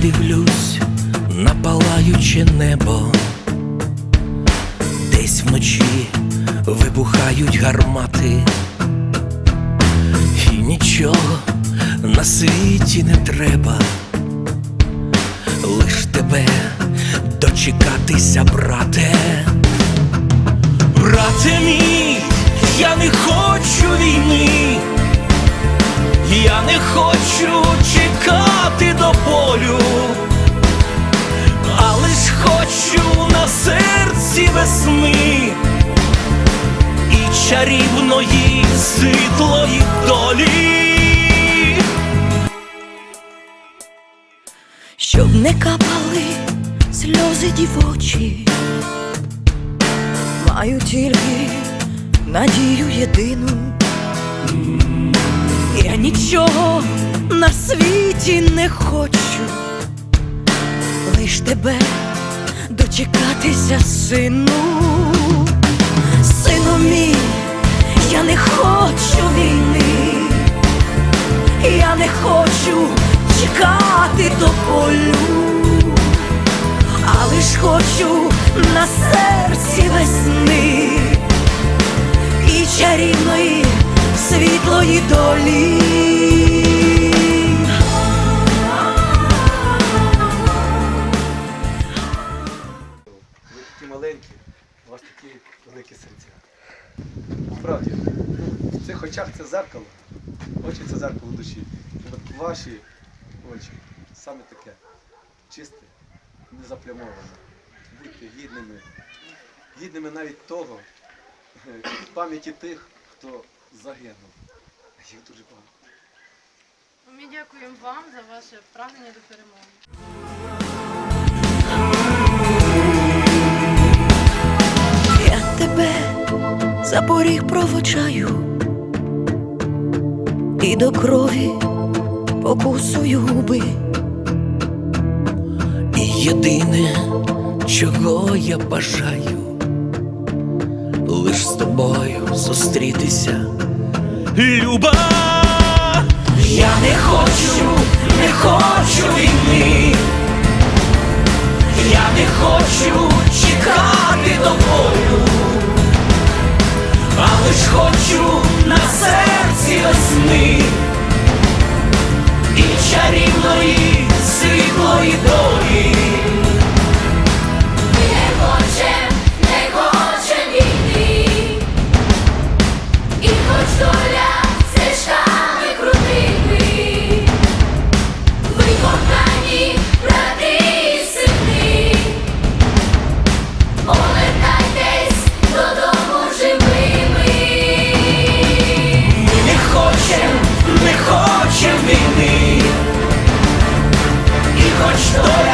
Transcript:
дивлюсь на палаюче небо, десь вночі вибухають гармати, і нічого на світі не треба, лиш тебе дочекатися, брате, брате мій, я не хочу війни я не хочу чекати до болю, а лиш хочу на серці весни і чарівної світлої долі. щоб не капали сльози дівочі, маю тільки надію єдину. Я нічого на світі не хочу, лиш тебе дочекатися, сину. Сину мій, я не хочу війни. Я не хочу чекати до полю, а лиш хочу на серці весни світлої долі. Ви такі маленькі, у вас такі великі серця. Справді, в цих очах це зеркало. Очі це зеркало душі. От ваші очі саме таке. Чисте, незаплямоване. Будьте гідними. Гідними навіть того, пам'яті тих, хто загинув. Їх дуже багато. Ми дякуємо вам за ваше прагнення до перемоги. Я тебе за поріг провочаю і до крові покусую губи. І єдине, чого я бажаю, лиш з тобою зустрітися. Люба, я Watch the